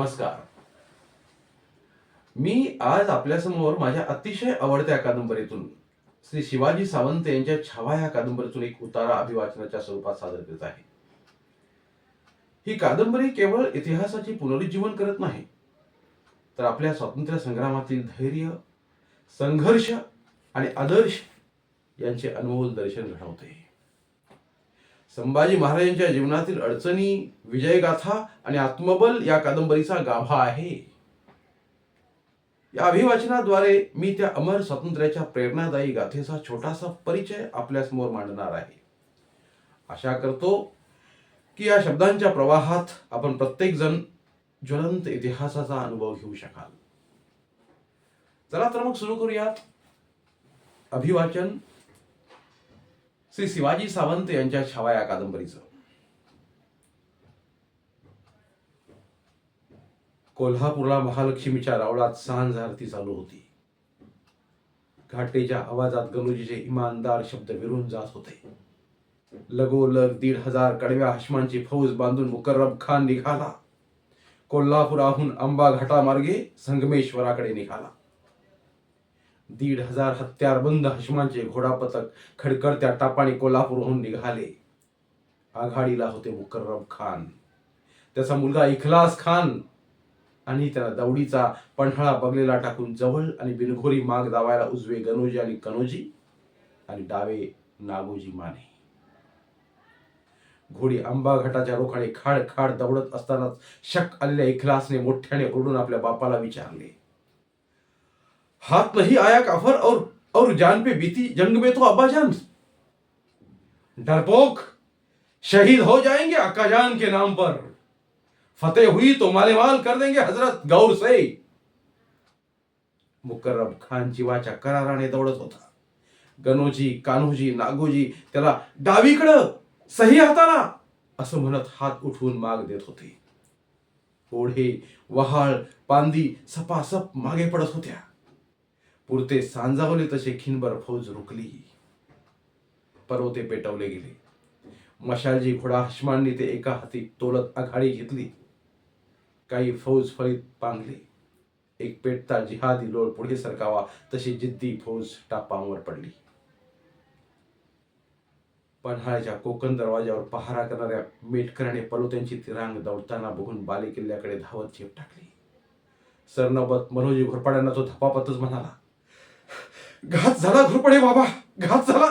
नमस्कार. मी आज आपल्यासमोर माझ्या अतिशय आवडत्या कादंबरीतून श्री शिवाजी सावंत यांच्या छावा या कादंबरीतून एक उतारा अभिवाचनाच्या स्वरूपात सादर करीत आहे. ही कादंबरी केवळ इतिहासाची पुनरुज्जीवन करत नाही तर आपल्या स्वातंत्र्य संग्रामातील धैर्य संघर्ष आणि आदर्श यांचे अनमोल दर्शन घडवते. संभाजी महाराजांच्या जीवनातील अडचणी विजयगाथा आणि आत्मबल या कादंबरीचा गाभा आहे. या अभिवाचनाद्वारे मी त्या अमर स्वातंत्र्याच्या प्रेरणादायी गाथेचा छोटासा परिचय आपल्यासमोर मांडणार आहे. आशा करतो की या शब्दांच्या प्रवाहात आपण प्रत्येक जण ज्वलंत इतिहासाचा अनुभव घेऊ शकाल. चला तर मग सुरू करूयात. अभिवाचन श्री शिवाजी सावंत यांच्या छावा या कादंबरीचं. कोल्हापूरला महालक्ष्मीच्या रावळात सांज आरती चालू होती. घाटेच्या आवाजात गणोजीचे इमानदार शब्द विरून जात होते. लगोलग दीड हजार कडव्या हश्मांची फौज बांधून मुकर्रब खान निघाला. कोल्हापुराहून आंबा घाटामार्गे संगमेश्वराकडे निघाला. दीड हजार हत्यारबंद हशमांचे घोडापथक खडकडत्या टापाने कोल्हापूरहून निघाले. आघाडीला होते मुकर्रम खान. त्याचा मुलगा इखलास खान आणि त्याला दौडीचा पन्हाळा बगलेला टाकून जवळ आणि बिनघोरी माग दावायला उजवे गणोजी आणि कनोजी आणि डावे नागोजी माने. घोडी आंबा घाटाच्या रोखाने खाड खाड दौडत असतानाच शक आलेल्या इखलासने मोठ्याने ओरडून आपल्या बापाला विचारले. हाथ नहीं आया काफर और और जान पे बीती जंग में तो अब्बाजान डरपोक शहीद हो जाएंगे अक्काजान के नाम पर। फतेह हुई तो मालेमाल कर देंगे हजरत गौर से। मुकर्रब खान जीवाच्या कराराने दौडत होता। गणोजी कान्होजी नागोजी त्याला डावीकडं सही हाताला असं म्हणत हात उठवून माग देत होते. ओढे वहाळ पांदी सपासप मागे पडत होत्या. पुरते सांजावले तसे खिनभर फौज रुकली. पर्वते पेटवले गेले. मशालजी घोडा हशमांनी ते एका हाती तोलत आघाडी घेतली. काही फौज फळीत पांगले. एक पेटता जिहादी लोळ पुढे सरकावा तशी जिद्दी फौज टापांवर पडली. पन्हाळ्याच्या कोकण दरवाज्यावर पहारा करणाऱ्या मेटकराने पर्वत्यांची तिरांग दौडताना बघून बाले किल्ल्याकडे धावत झेप टाकली. सरनोबत मनोजी घोरपाड्यांना तो धपापतच म्हणाला घात झाला घुरपडे बाबा घात झाला.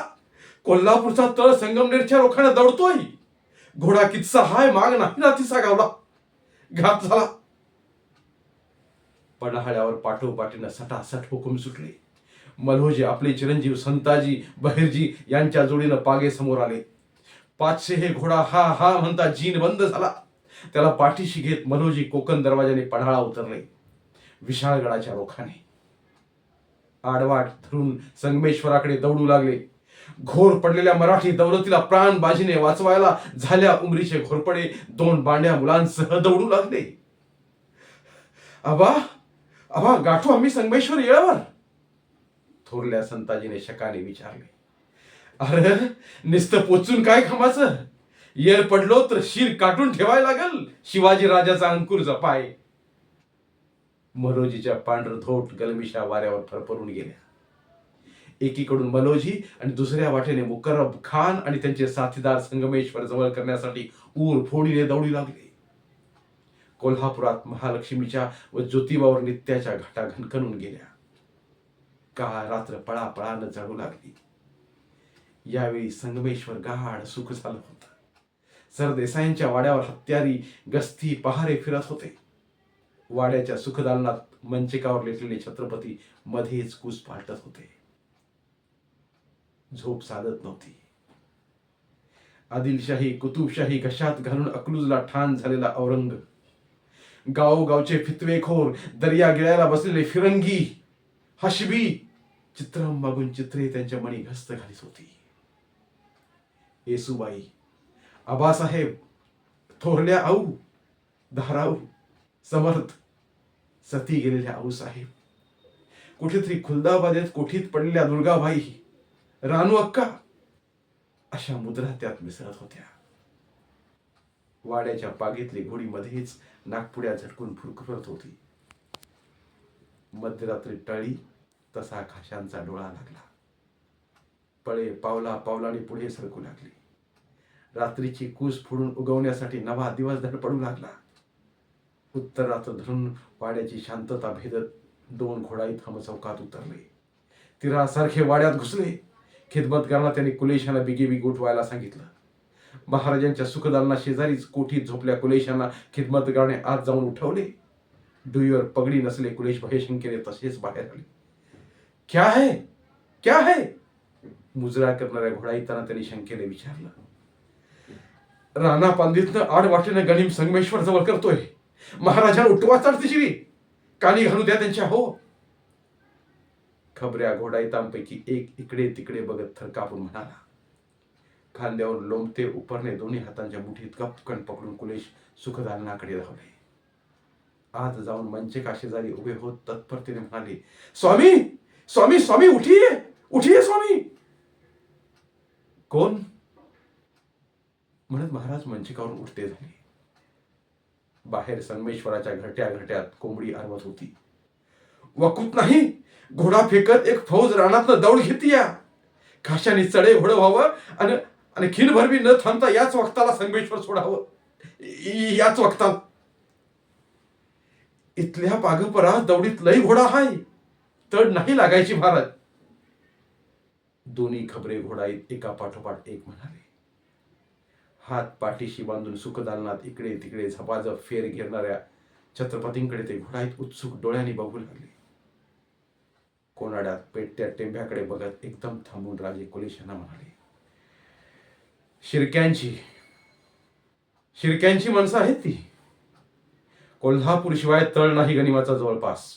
कोल्हापूरचा तळ संगमनेरच्या रोखाने दौडतोय. घोडा किस्सा हाय माग नाही ना तिसा गावला. घात झाला. पन्हाळ्यावर पाठोपाठीनं सटासट हुकूम सुटले. मल्होजी आपले चिरंजीव संताजी बहिरजी यांच्या जोडीनं पागे समोर आले. पाचशे हे घोडा हा हा म्हणता जीन बंद झाला. त्याला पाठीशी घेत मल्होजी कोकण दरवाजाने पन्हाळा उतरले. विशाळगडाच्या रोखाने. आडवाट धरून संगमेश्वराकडे दौडू लागले. घोर पडलेल्या मराठी दौलतीला प्राण बाजीने वाचवायला झाल्या उमरीचे घोरपडे दोन बांड्या मुलांसह दौडू लागले. आबा आबा गाठू आम्ही संगमेश्वर येळावर. थोरल्या संताजीने शकाने विचारले. अरे नुसतं पोचून काय खमाचं येळ पडलो तर शिर काटून ठेवायला लागल. शिवाजी राजाचा अंकुर जपाय. मनोजीच्या पांढरधोट गलमिशा वाऱ्यावर फरफरून गेल्या. एकीकडून मनोजी आणि दुसऱ्या वाटेने मुकर्रब खान आणि त्यांचे साथीदार संगमेश्वर जवळ करण्यासाठी ऊर फोडीने दौडी लागले. कोल्हापुरात महालक्ष्मीच्या व ज्योतिबावर नित्याच्या घाटा घनकनून गेल्या. काळ रात्र पळापळानं जळू लागली. यावेळी संगमेश्वर गाढ सुख झालं होतं. सरदेसाईंच्या वाड्यावर हत्यारी गस्ती पहारे फिरत होते. वाड्याच्या सुखदालनात मंचिकावर लेटलेले छत्रपती मध्येच कुस पालटत होते. झोप साधत नव्हती. आदिलशाही कुतुबशाही घशात घालून अकलूजला ठाण झालेला औरंग गावोगावचे फितवेखोर दर्या गिळायला बसलेले फिरंगी हशबी चित्रम मागून चित्रे त्यांच्या मणी घस्त घालीत होती. येसुबाई आबासाहेब थोरल्या आऊ धाराऊ समर्थ सती गेलेल्या आऊसाहेब. कुठेतरी खुलदाबादेत कोठीत पडलेल्या दुर्गाबाई रानू अक्का अशा मुद्रा त्यात मिसळत होत्या. वाड्याच्या बागेतली घोडी मध्येच नागपुड्या झटकून फुरफुरत होती. मध्यरात्री टळी तसा खाशांचा डोळा लागला. पळे पावला पावलाने पुढे सरकू लागली. रात्रीची कूस फोडून उगवण्यासाठी नवा दिवस धडपडू लागला. उत्तराचं धरून वाड्याची शांतता भेदत दोन घोडाई थम चौकात उतरले. तिरासारखे वाड्यात घुसले. खिदमतगारांना त्यांनी कुलेशांना बिगेबी गोठवायला सांगितलं. महाराजांच्या सुखदालना शेजारीच कोठीत झोपल्या कुलेशांना खिदमतगाराने आत जाऊन उठवले. डुईवर पगडी नसले कुलेश भयशंकेने तसेच बाहेर आले. क्या है? क्या है? मुजरा करणाऱ्या घोडाईताना त्यांनी शंकेने विचारलं. राणा पांडितनं आड वाटेनं गणिम संगमेश्वर जवळ करतोय. महाराजांना उठवा चढतीशिरी कानी घालू द्या त्यांच्या हो. खबऱ्या घोडाईतांपैकी एक इकडे तिकडे बघत थरकापून म्हणाला खांद्यावर लोंबते उपरणे दोन्ही हातांच्या मुठीत गपकन पकडून कुलेश सुखदालनाकडे धावले. आज जाऊन मंचेका शेजारी उभे होत तत्परतेने म्हणाले स्वामी स्वामी स्वामी उठिये उठिये स्वामी. कोण? म्हणत महाराज मंचिकावरून उठते झाले. बाहेर संगमेश्वराच्या घरट्या घरट्यात कोंबडी आरवत होती. वकूत नाही घोडा फेकत एक फौज रानातनं दौड घेती या. खाशाने चढे घोडं व्हावं आणि आणि खिन भरवी न थांबता याच वक्ताला संगमेश्वर सोडावं. याच वक्तात इथल्या पागपरा दौडीत लई घोडा हाय. तड नाही लागायची महाराज. दोन्ही खबरे घोडा एका पाठोपाठ एक म्हणाले. हात पाठीशी बांधून सुखदालनात इकडे तिकडे झपाझप फेर घेरणाऱ्या छत्रपतींकडे ते घोडाईत उत्सुक डोळ्यांनी बघू लागले. कोणाड्यात पेटत्या टेंब्याकडे बघत एकदम थांबून राजे कुलेशांना म्हणाले शिरक्यांची शिरक्यांची माणसं आहेत ती. कोल्हापूर शिवाय तळ नाही गनिमाचा जवळपास.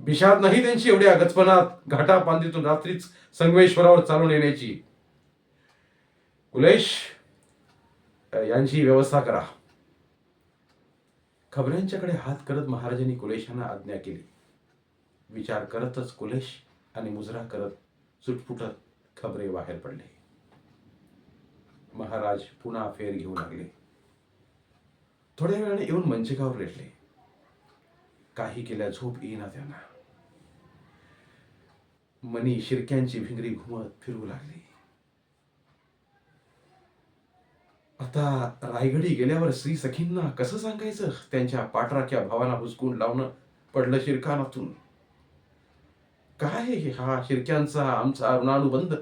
बिशात नाही त्यांची एवढी अगचपणात. घाटा पांदीतून रात्रीच संगमेश्वरावर चालून येण्याची. कुलेश यांची व्यवस्था करा. खबऱ्यांच्याकडे हात करत महाराजांनी कुलेशांना आज्ञा केली. विचार करतच कुलेश आणि मुजरा करत सुटफुटत खबरे बाहेर पडले. महाराज पुन्हा फेर घेऊ लागले. थोड्या वेळाने येऊन मंचिकावर रेटले काही केल्या झोप येईना त्यांना. मनी शिरक्यांची भिंगरी घुमत फिरू लागली. आता रायगडी गेल्यावर श्री सखींना कसं सांगायचं? त्यांच्या पाठराख्या भावाला हुसकून लावणं पडलं शिरकानातून काय हा शिरक्यांचा आमचा ऋणानुबंध?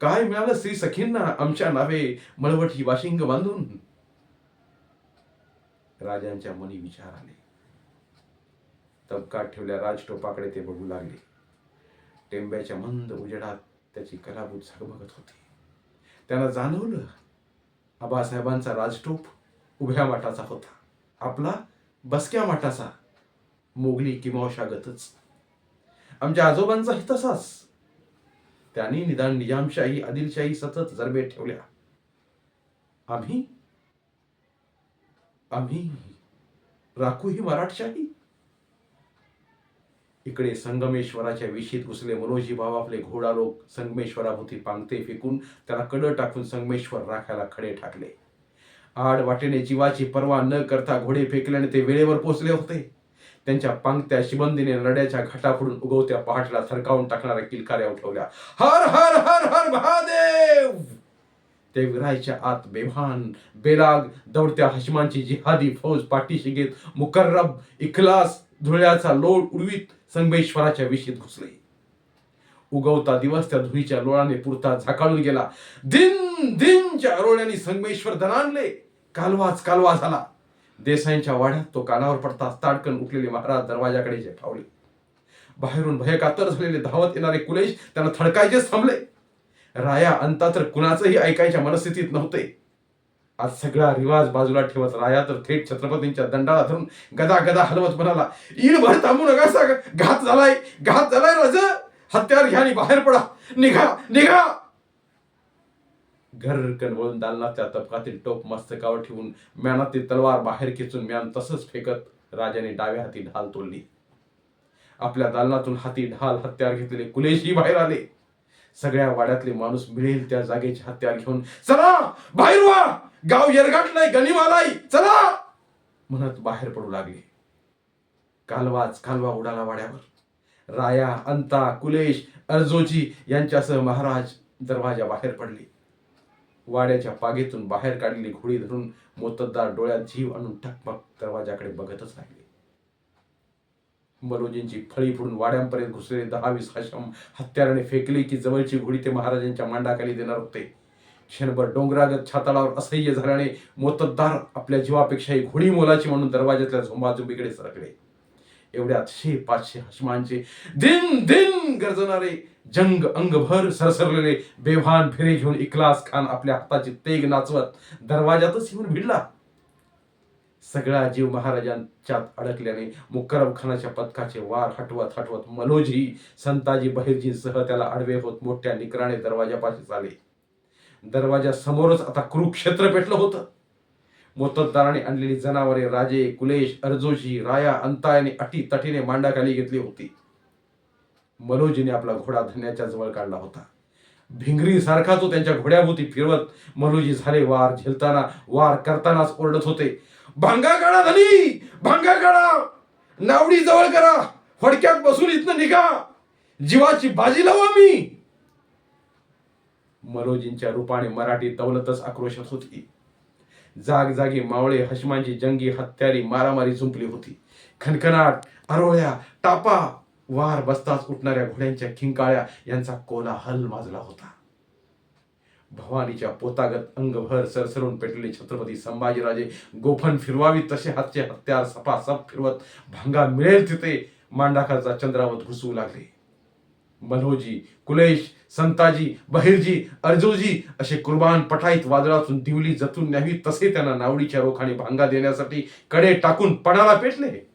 काय मिळालं श्री सखींना आमच्या नावे मळवटी वाशिंग बांधून? राजांच्या मनी विचार आले. तबकात ठेवल्या राजटोपाकडे ते बघू लागले. टेंब्याच्या मंद उजेडात त्याची कलाबूत झगमगत होती. त्यांना जाणवलं आबासाहेबांचा राजटोप उभ्या वाटाचा होता. आपला बसक्या वाटाचा मोगली किमावशागतच आमच्या आजोबांचाही तसाच. त्यांनी निदान निजामशाही आदिलशाही सतत जरबेत ठेवल्या. आम्ही आम्ही राखू ही मराठशाही? इकडे संगमेश्वराच्या विशीत घुसले मनोजी भाव आपले घोडा लोक संगमेश्वराभोवती पांगते फेकून त्याला कडं टाकून संगमेश्वर राखायला खडे टाकले आड वाटेने जीवाची पर्वा न करता घोडे फेकल्याने ते वेळेवर पोचले होते. त्यांच्या पांगत्या शिबंदीने नड्याच्या घाटाफोडून उगवत्या पहाटला थरकावून टाकणाऱ्या किलकाऱ्या उठवल्या. हर हर हर हर महादेव! ते विरायच्या आत बेभान बेलाग दौडत्या हशमांची जिहादी फौज पाठीशी घेत मुकर्रब इखलास धुळ्याचा लोड उडवीत संगमेश्वराच्या विशीत घुसले. उगवता दिवस त्या धुळीच्या लोळाने पुरता झाकाळून गेला. दिन दिनच्या अरोळ्याने संगमेश्वर दणाणले. कालवाच कालवा झाला. देसाईंच्या वाड्यात तो कानावर पडताच ताडकन उठलेले महाराज दरवाजाकडे जेठावले बाहेरून भयकातर झालेले धावत येणारे कुलेश त्यांना थडकायचेच थांबले. राया अंता तर कुणाचंही ऐकायच्या मनस्थितीत नव्हते. आज सगळा रिवाज बाजूला ठेवत राया तर थेट छत्रपतींच्या दंडाला धरून गदा गदा हलवत म्हणाला ईड भर थांबू नका सा घात झालाय घात झालाय राज हत्यार घ्या आणि बाहेर पडा निघा निघा. घर कनवळून दालनाच्या तपकातील टोप मस्तकावर ठेवून म्यानातील तलवार बाहेर खेचून म्यान तसंच फेकत राजाने डाव्या हाती ढाल तोडली. आपल्या दालनातून हाती ढाल हत्यार घेतलेले कुलेशही बाहेर आले. सगळ्या वाड्यातले माणूस मिळेल त्या जागेचे हत्यार घेऊन चला बाहेर वा गाव येरगाटलाय गनिमालाय चला! म्हणत बाहेर पडू लागले. कालवाच कालवा उडाला वाड्यावर. राया अंता कुलेश अर्जोजी यांच्यासह महाराज दरवाजा बाहेर पडले. वाड्याच्या पागेतून बाहेर काढलेली घोडी धरून मोतद्दार डोळ्यात जीव आणून टकमक दरवाजाकडे बघतच राहिले. मलोजींची फळी फुडून वाड्यांपर्यंत घुसलेले दहा वीस हशम हत्याराने फेकले की जवळची घोडी ते महाराजांच्या मांडाखाली देणार होते. क्षणभर डोंगरागत छाताळावर असह्य झाल्याने मोतद्दार आपल्या जीवापेक्षाही घोडी मोलाची म्हणून दरवाजातल्या झोंबाझोंबीकडे सरकले. एवढ्यात शे पाचशे हशमांचे दिन दिन गरजणारे जंग अंगभर सरसरलेले बेभान फिरे घेऊन इकलास खान आपल्या हाताची तेग नाचवत दरवाजातच येऊन भिडला. सगळा जीव महाराजांच्यात अडकल्याने मुक्करम खानाच्या पथकाचे वार हटवत हटवत मनोजी संताजी बहिरजींसह त्याला आडवे होत मोठ्या निकराने दरवाजापाशी चाले दरवाजासमोरच आता कुरुक्षेत्र पेटलं होतं. मोतद्दाराने आणलेली जनावरे राजे कुलेश अर्जोशी राया अंतायाने अटी तटीने मांडाखाली घेतली होती. मलोजीने आपला घोडा धन्याच्या जवळ काढला होता. भिंगरी सारखा तो त्यांच्या घोड्याभोवती फिरवत मलोजी झाले वार झेलताना वार करतानाच ओरडत होते. भांगा काढा धनी! भांगा काढा! नावडी जवळ करा! फडक्यात बसून इथनं निघा! जीवाची बाजी लावा मी मनोजींच्या रूपाने मराठी दौलतच आक्रोशात होती. जागजागी मावळे हशमांची जंगी हत्यारी मारामारी झुंपली होती. खनखनाट अरोळ्या टापा वार बसताच उठणाऱ्या घोड्यांच्या खिंकाळ्या यांचा कोलाहल माजला होता. भवानीच्या पोतागत अंगभर सरसरून पेटलेले छत्रपती संभाजीराजे गोफन फिरवावी तसे हातचे हत्यार सपासप फिरवत भांगा मिळेल तिथे मांडाखालचा चंद्रावत घुसू लागले. मल्होजी कुलेश संताजी बहिरजी अर्जुजी असे कुर्बान पठाईत वादळातून दिवली जतून न्यावी तसे त्यांना नावडीच्या रोखाने भांगा देण्यासाठी कडे टाकून पणाला पेटले.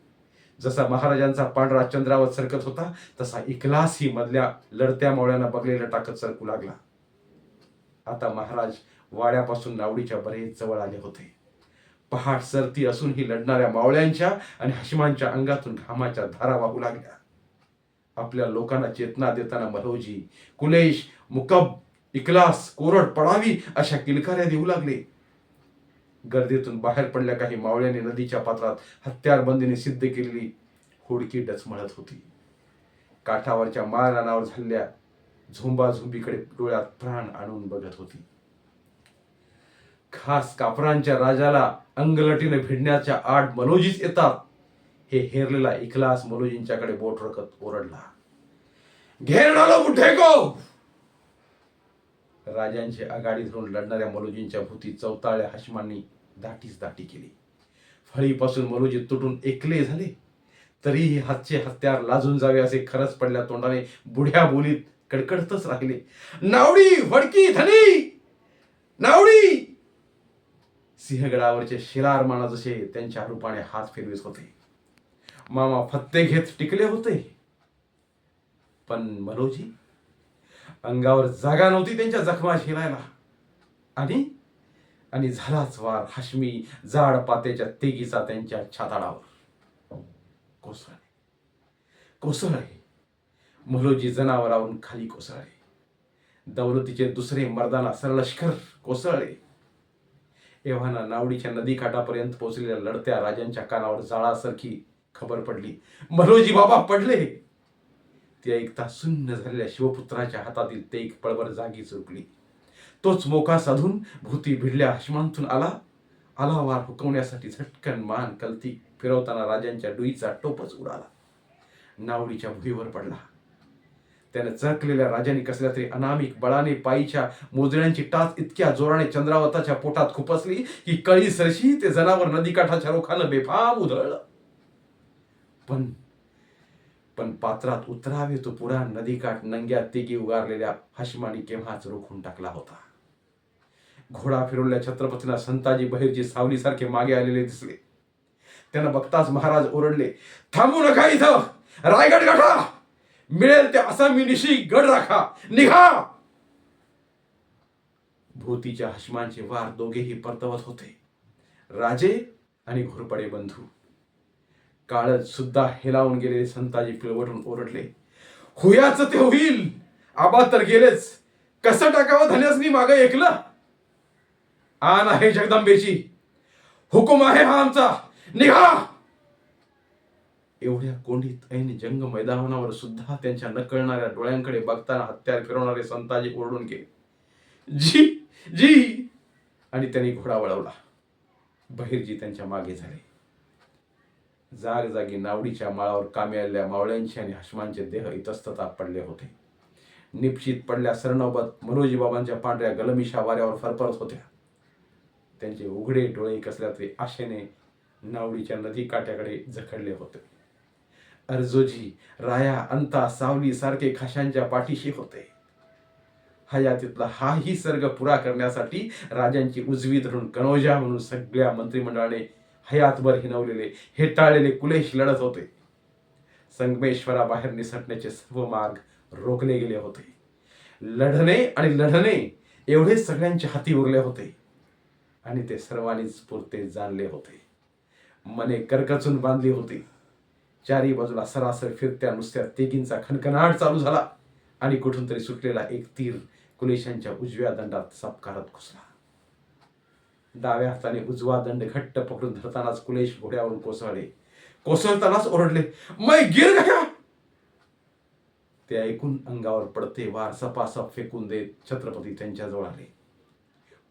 जसा महाराजांचा पांढरा चंद्रावत सरकत होता तसा इकलासही मधल्या लढत्या मावळ्यांना बगलेला टाकत सरकू लागला. आता महाराज वाड्यापासून नावडीच्या बरेच जवळ आले होते. पहाट सरती असूनही लढणाऱ्या मावळ्यांच्या आणि हशिमांच्या अंगातून घामाच्या धारा वाहू लागल्या. आपल्या लोकांना चेतना देताना मनोजी कुलेश मुकब इकलास कोरड पडावी अशा किलकाऱ्या देऊ लागले. गर्दीतून बाहेर पडल्या काही मावळ्याने नदीच्या पात्रात हत्यारबंदीने सिद्ध केलेली हुडकी डचमळत होती. काठावरच्या माळरानावर झालेल्या झुंबाझुंबीकडे डोळ्यात प्राण आणून बघत होती. खास कापरांच्या राजाला अंगलटीने भिडण्याच्या आड मनोजीच येतात. हे हेरलेला इखलास मलोजींच्याकडे बोट रकत ओरडला. घेर डालो बुड्ढे को राजांची आघाडी धरून लढणाऱ्या मलोजींच्या भूती चौताळ्या हशमांनी दाटीच दाटी केली. फळीपासून मलोजी तुटून एकले झाले. तरीही हातचे हत्यार लाजून जावे असे खरंच पडल्या तोंडाने बुढ्या बोलीत कडकडतच राहिले. नावडी वडकी धनी! नावडी! सिंहगडावरचे शिलार माना जसे त्यांच्या रूपाने हात फिरवीत होते. मामा फत्ते घेत टिकले होते. पण मनोजी अंगावर जागा नव्हती त्यांच्या जखमा शिरायला. आणि आणि झालाच वार हाशमी जाड पात्याच्या तेगीचा त्यांच्या छाताडावर. कोसळले. कोसळले. मलोजी जनावरावरून खाली कोसळले. दौलतीचे दुसरे मर्दाना सरलष्कर कोसळले. एव्हाना नावडीच्या नदीकाठापर्यंत पोचलेल्या पोहोचलेल्या लढत्या राजांच्या कानावर जाळासारखी खबर पडली. मनोजी बाबा पडले. ती ऐकता सुन्न झालेल्या शिवपुत्राच्या हातातील ते एक पळवर जागी चुकली तोच मोका साधून भूती भिडल्या हशमांतून आला. आला वार हुकवण्यासाठी झटकन मान कलती फिरवताना राजांच्या डुईचा टोपच उडाला. नावडीच्या भुईवर पडला. त्याने चरकलेल्या राजाने कसल्या तरी अनामिक बळाने पायीच्या मोजण्यांची टाच इतक्या जोराने चंद्रावताच्या पोटात खुपसली की कळी सरशी ते जनावर नदीकाठाच्या रोखानं बेफाम उधळलं. पण पण पात्रात उतरावे तो पुरा नदीकाठ नंग्या तिगी उगारलेल्या हशमानी केव्हाच रोखून टाकला होता. घोडा फिरवलेल्या छत्रपतींना संताजी बहिरजी सावलीसारखे मागे आलेले दिसले. त्यांना बघताच महाराज ओरडले थांबू नका इथं! रायगड गाठा! मिळेल त्या आसामी निशी गड राखा! निघा! भूतीच्या हशमांचे वार दोघेही परतवत होते. राजे आणि घोरपडे बंधू. काळज सुद्धा हेलावून गेलेले संताजी पिळवटून ओरडले. हुयाच ते होईल. आबा तर गेलेच. कसं टाकावं धन्यासनी माग ऐकलं आन आहे जगदंबेची. हुकुम आहे हा आमचा. निघा! एवढ्या कोंडीत ऐन जंग मैदानावर सुद्धा त्यांच्या नकळणाऱ्या डोळ्यांकडे बघताना हत्यार फिरवणारे संताजी ओरडून गेले. जी जी! आणि त्यांनी घोडा वळवला. बहिरजी त्यांच्या मागे झाले. जाग जागी नावडीच्या माळावर कामे आलेल्या मावळ्यांचे आणि हशमांचे देह इतस्तता पडले होते. निपचित पडल्या सरनोबत मनोजी बाबांच्या पांढऱ्या गलमिशा वाऱ्यावर फरफरत होत्या. त्यांचे उघडे डोळे कसल्या तरी आशेने नावडीच्या नदी काठ्याकडे झखडले होते. अर्जोजी राया अंता सावली सारखे खाशांच्या पाठीशी होते. हयातीतला हाही सर्ग पुरा करण्यासाठी राजांची उजवी धरून कनोजा म्हणून सगळ्या मंत्रिमंडळाने हयातभर हिनवलेले हेटाळलेले कुलेश लढत होते. संगमेश्वराबाहेर निसटण्याचे सर्व मार्ग रोखले गेले होते. लढणे आणि लढणे एवढे सगळ्यांच्या हाती उरले होते. आणि ते सर्वांनीच पुरते जाणले होते. मने करकचून बांधली होती. चारी बाजूला सरासर फिरत्या नुसत्या तेगींचा खणखणाट चालू झाला आणि कुठून तरी सुटलेला एक तीर कुलेशांच्या उजव्या दंडात सपकारत घुसला. डाव्या हाताने उजवा दंड घट्ट पकडून धरतानाच कुलेश घोड्यावरून कोसळले. कोसळतानाच ओरडले मै गिर गया! ते ऐकून अंगावर पडते वार सपासप फेकून देत छत्रपती त्यांच्याजवळ आले.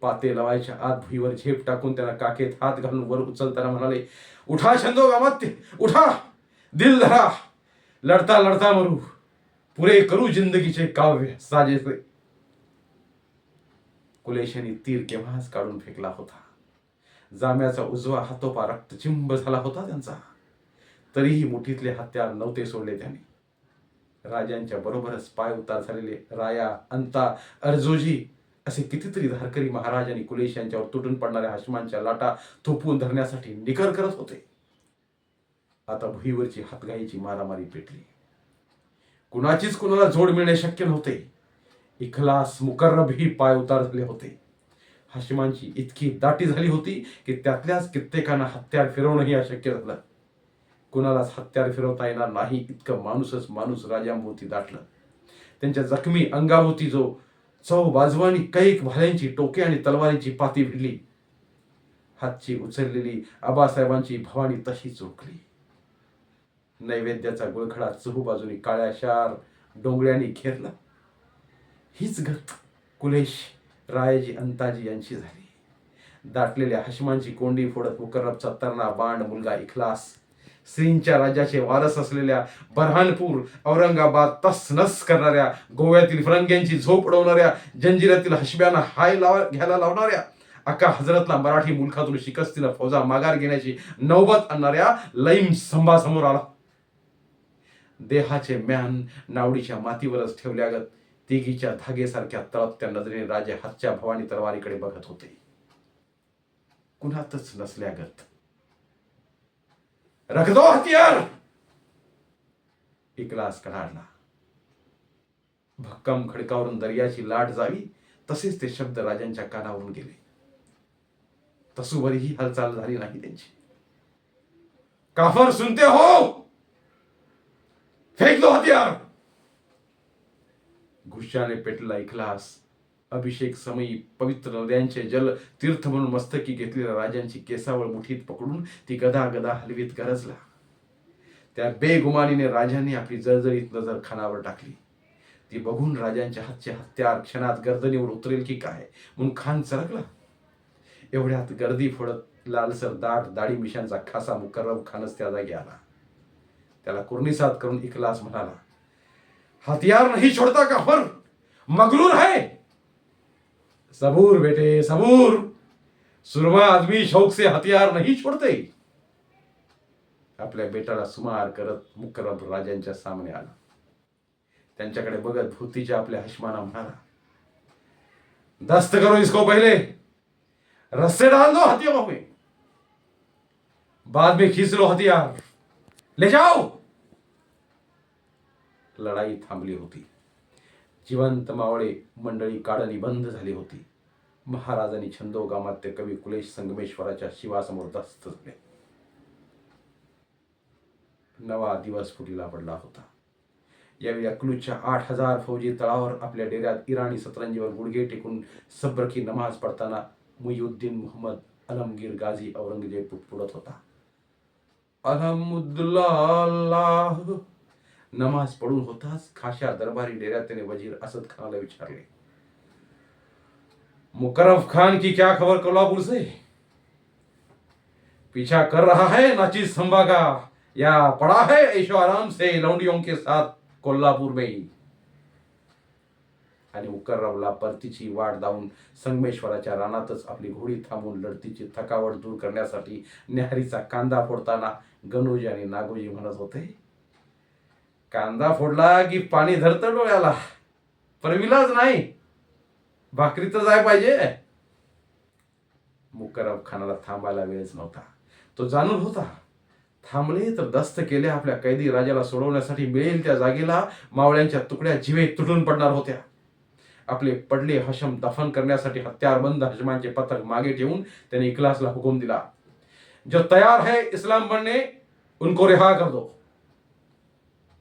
पाते लावायच्या आत भुईवर झेप टाकून त्याला काकेत हात घालून वर उचलताना म्हणाले उठा छंदो गामात्य उठा दिल धरा लढता लढता मरू पुरे करू जिंदगीचे काव्य साजेसे कुलेशाने तीर केव्हाच काढून फेकला होता. जाम्याचा उजवा हातोपा रक्तचिंब झाला होता त्यांचा. तरीही मुठीतले हत्यार नव्हते सोडले त्याने. राजांच्या बरोबरच पाय उतार झालेले राया अंता अर्जोजी असे कितीतरी धारकरी महाराज आणि कुलेश यांच्यावर तुटून पडणाऱ्या हशमांच्या लाटा थोपवून धरण्यासाठी निकर करत होते. आता भुईवरची हातगाईची मारामारी पेटली. कुणाचीच कुणाला जोड मिळणे शक्य नव्हते. इखलास मुकर्रबही पाय उतार झाले होते. हाशिमांची इतकी दाटी झाली होती की त्यातल्याच कित्येकांना हत्यार फिरवणंही अशक्य झालं. कुणालाच हत्यार फिरवता येणार नाही इतकं माणूसच माणूस राजांभोवती दाटलं. त्यांच्या जखमी अंगाभोवती जो चौ बाजवानी कैक भाल्यांची टोके आणि तलवारीची पाती भिडली. हातची उचललेली आबासाहेबांची भवानी तशीच ओळखली नैवेद्याचा गुळखडा चहूबाजूनी काळ्या शार डोंगळ्यांनी घेरला. हीच गत कुलेश रायाजी अंताजी यांची झाली. दाटलेल्या हशमांची कोंडी फोडत मुकर्रबचा तरणा बांड मुलगा इखलास. श्रींच्या राज्याचे वारस असलेल्या बरहानपूर औरंगाबाद तस नस करणाऱ्या गोव्यातील फिरंग्यांची झोप उडवणाऱ्या जंजिरातील हशब्यांना हाय लाव घ्यायला लावणाऱ्या अका हजरतला मराठी मुलखातून शिकस्तीला फौजा माघार घेण्याची नौबत आणणाऱ्या लईम स्तंभासमोर आला. देहाचे म्यान नावडीच्या मातीवरच ठेवल्यागत तिघीच्या धागेसारख्या तळपत्या नजरेने राजे हातच्या भवानी तलवारीकडे बघत होते. कुणातच नसल्यागत रखदो हत्यार इकलास कडाडला. भक्कम खडकावरून दर्याची लाट जावी तसेच ते शब्द राजांच्या कानावरून गेले. तसूवरही हालचाल झाली नाही त्यांची. काफर सुनते हो! फेक दो हत्यार घुशाने पेटला इखलास अभिषेक समयी पवित्र नद्यांचे जल तीर्थ म्हणून मस्तकी घेतलेल्या राजांची केसावळ मुठीत पकडून ती गदा गदा हलवीत गरजला. त्या बेगुमानीने राजांनी आपली जळजळीत नजर खानावर टाकली. ती बघून राजांच्या हातचे हत्यार क्षणात गर्दनीवर उतरेल की काय म्हणून खान चरकला एवढ्यात गर्दी फोडत लालसर दाट दाढी मिशांचा खासा मुकर्रम खानच त्या जागी आला. त्याला कुर्निसात करून इखलास म्हणाला हथियार नहीं छोड़ता काफर। मगरूर है। सबूर बेटे सबूर। सुरमा आदमी शौक से हथियार नहीं छोड़ते। आपल्या बेटाला सुमार करत मुकरब राजांच्या सामने आला। त्यांच्याकडे बघत भूतीच्या आपल्या हशमाना म्हणाला दस्त करो इसको पहिले। रस्से डाल दो हथियारों में। बाद में खींच लो हथियार। ले जाओ। लढाई थांबली होती. जिवंत मावळे मंडळी काढणी बंद झाली होती. महाराजांनी छंदो गामात्य कवी कुलेश संगमेश्वराच्या शिवासमोर दस्त झाले. नवा दिवस फुटीला पडला होता. यावेळी अकलूजच्या आठ हजार फौजी तळावर आपल्या डेऱ्यात इराणी सतरंजीवर गुडघे टेकून सब्रकी नमाज पडताना मुयुद्दीन मुहम्मद अलमगीर गाझी औरंगजेब पुटपुडत होता. अलहमुद्दुल्लाह नमाज पडून होताच खाशा दरबारी डेऱ्यात वजीर असद खानाला विचारले मुकरफ खान की क्या खबर कोल्हापुर से? पीछा कर रहा है नाचीज संभा का? या पड़ा है ऐशो आराम से लौंडियों के साथ कोल्हापूर में ही? आणि उकररावला परतीची वाट दावून संगमेश्वराच्या रानातच आपली घोडी थांबून लढतीची थकावट दूर करण्यासाठी न्याहारीचा कांदा फोडताना गणोजी आणि नागोजी म्हणत होते कांदा फोडला की पाणी धरतं डोळ्याला. पण विलाज नाही. भाकरी तर जाय पाहिजे. मुकरम खानाला थांबायला वेळच नव्हता. तो जाणून होता थांबले तर दस्त केले आपल्या कैदी राजाला सोडवण्यासाठी मिळेल त्या जागेला मावळ्यांच्या तुकड्या जिवे तुटून पडणार होत्या. आपले पडले हशम दफन करण्यासाठी हत्यारबंद हजमानचे पथक मागे ठेवून त्याने इखलासला हुकुम दिला. जो तयार है इस्लाम बनने उनको रिहा कर दो.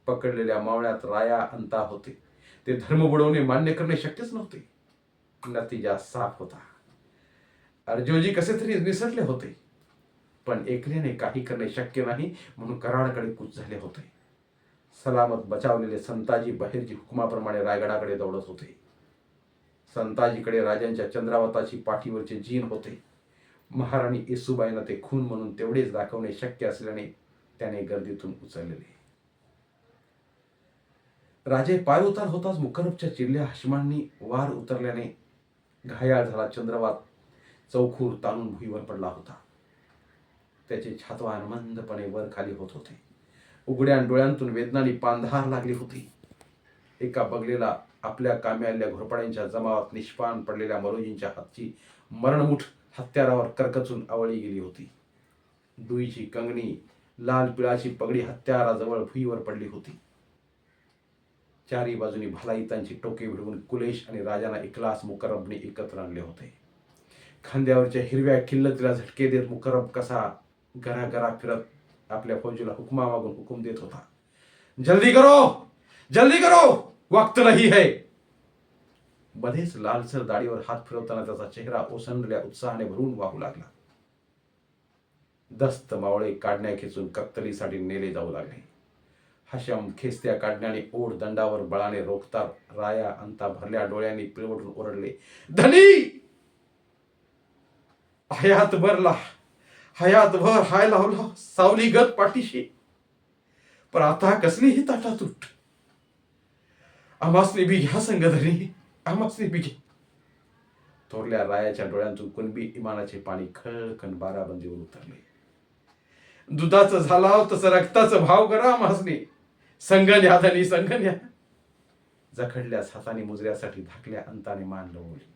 पकडलेल्या मावळ्यात राया अंता होते. ते धर्म बुडवणे मान्य करणे शक्यच नव्हते. नतीजा साफ होता. अर्जुनजी कसे तरी निसटले होते. पण एकल्याने काही करणे शक्य नाही म्हणून कराडकडे कूच झाले होते. सलामत बचावलेले संताजी बहिरजी हुकुमाप्रमाणे रायगडाकडे दौडत होते. संताजीकडे राजांच्या चंद्रावताची पाठीवरचे जीन होते. महाराणी येसुबाईंना ते खून म्हणून तेवढेच दाखवणे शक्य असल्याने त्याने गर्दीतून उचललेले राजे पाय उतार होताच मुकरबच्या चिरल्या हशमांनी वार उतरल्याने घायाळ झाला. चंद्रवात चौखूर ताणून भुईवर पडला होता. त्याचे छातवार मंदपणे वर खाली होत होते. उघड्या डोळ्यांतून वेदनानी पांधार लागली होती. एका बगलेला आपल्या कामी आलेल्या घोरपड्यांच्या जमावात निष्पान पडलेल्या मरोजींच्या हातची मरणमुठ हत्यारावर करकचून आवळी गेली होती. दुईची कंगणी लाल पिळाची पगडी हत्याराजवळ भुईवर पडली होती. चारी बाजूनी भलाईतांची टोके भिडवून कुलेश आणि राजांना इकलास मुकरबने एकत्र आणले होते. खांद्यावरच्या हिरव्या किल्लतीला झटके देत मुकरब कसा घराघरा फिरत आपल्या फौजीला हुकमा मागून हुकुम देत होता. जल्दी करो! जल्दी करो! वक्त नाही है मध्येच लालसर दाढीवर हात फिरवताना त्याचा चेहरा ओसंडल्या उत्साहाने भरून वाहू लागला. दस्त मावळे काढण्या खेचून कत्तलीसाठी नेले जाऊ लागले. हशम खेस्त्या काढण्याने ओढ दंडावर बळाने रोखतात राया अंता भरल्या डोळ्यांनी पिळवटून ओरडले धनी! हयात भरला हयात भर हाय लावला सावली गत पाठीशी. पण आता कसली ही ताटातूट? आमासने बी घ्या संघ धनी आमासनी बी घ्या थोरल्या रायाच्या डोळ्यांतून कुणबी इमानाचे पाणी खळकन बाराबंदीवर उतरले. दुधाचं झाला तसं रक्ताचं भाव करा आमासनी. संगण्या धनी संगण्या जखडल्यास हाताने मुजऱ्यासाठी धाकल्या अंताने मान लवली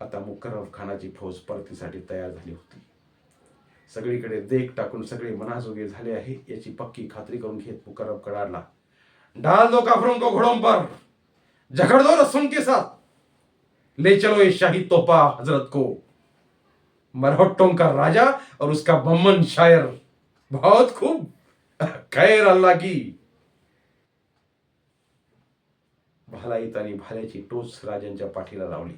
आता मुकरब खानाची फौज परतीसाठी तयार झाली होती. सगळीकडे देख टाकून सगळे मनाजोगे झाले आहे याची पक्की खात्री करून घेत मुकरब कडाडला डाल दो काफरों को घोड़ों पर जकड़ दो रसून के साथ. ले चलो ये शाही तोपा हजरत को मरहट्टों का राजा और उसका बम्मन शायर बहुत खूब. खैर अल्लाह की। भालाईत आणि भाल्याची टोच राजांच्या पाठीला लावली.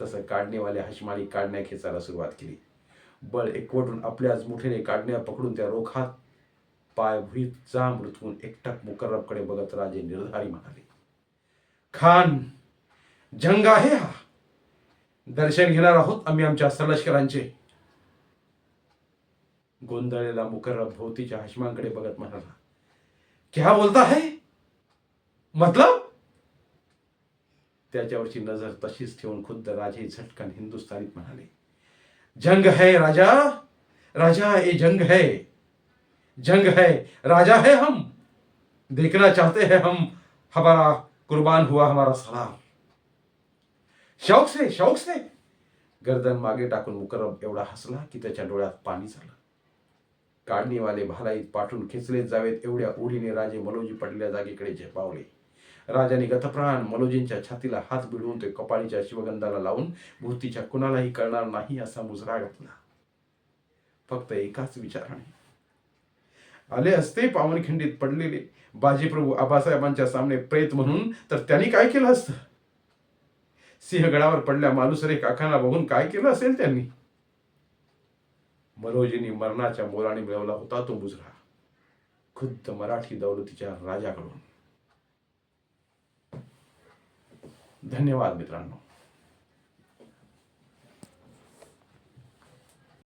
तसं काढणेवाले हशमाली काढण्या खेचायला सुरुवात केली. बळ एकवटून आपल्याच मुठीने काढण्या पकडून त्या रोखात पाय भुईत जांब मृतवून एकटक मुकर्रबकडे बघत राजे निर्धारी म्हणाले खान जंग आहे हा. दर्शन घेणार आहोत आम्ही आमच्या सलष्करांचे. गोंधळलेला मुकर्रब भोवतीच्या हशमांकडे बघत म्हणाला क्या बोलता है? मतलब? त्याच्यावरची नजर तशीच ठेवून खुद्द राजे झटकन हिंदुस्थानीत म्हणाले जंग है राजा राजा ये जंग है जंग है राजा है हम देखना चाहते हैं हम हमारा कुर्बान हुआ हमारा सलाम. शौक से शौक से गर्दन मागे टाकून मुकरब एवढा हसला की त्याच्या डोळ्यात पाणी झालं. काढणीवाले भालाईत पाठून खेचले जावेत एवढ्या ओढीने राजे मलोजी पडलेल्या जागेकडे झेपावले. राजाने गतप्राण मलोजींच्या छातीला हात भिडवून ते कपाळीच्या शिवगंधाला लावून भूतीच्या कुणालाही कळणार नाही असा मुजरा घातला. फक्त एकाच विचाराने. आले असते पावनखिंडीत पडलेले. बाजीप्रभू आबासाहेबांच्या सामने प्रेत म्हणून तर त्यांनी काय केलं असतं? सिंहगडावर पडल्या मालुसरे काकांना बघून काय केलं असेल त्यांनी? मनोजींनी मरणाच्या मोलाने मिळवला होता तो मुजरा. खुद्द मराठी दौलतीच्या राजाकडून. धन्यवाद मित्रांनो.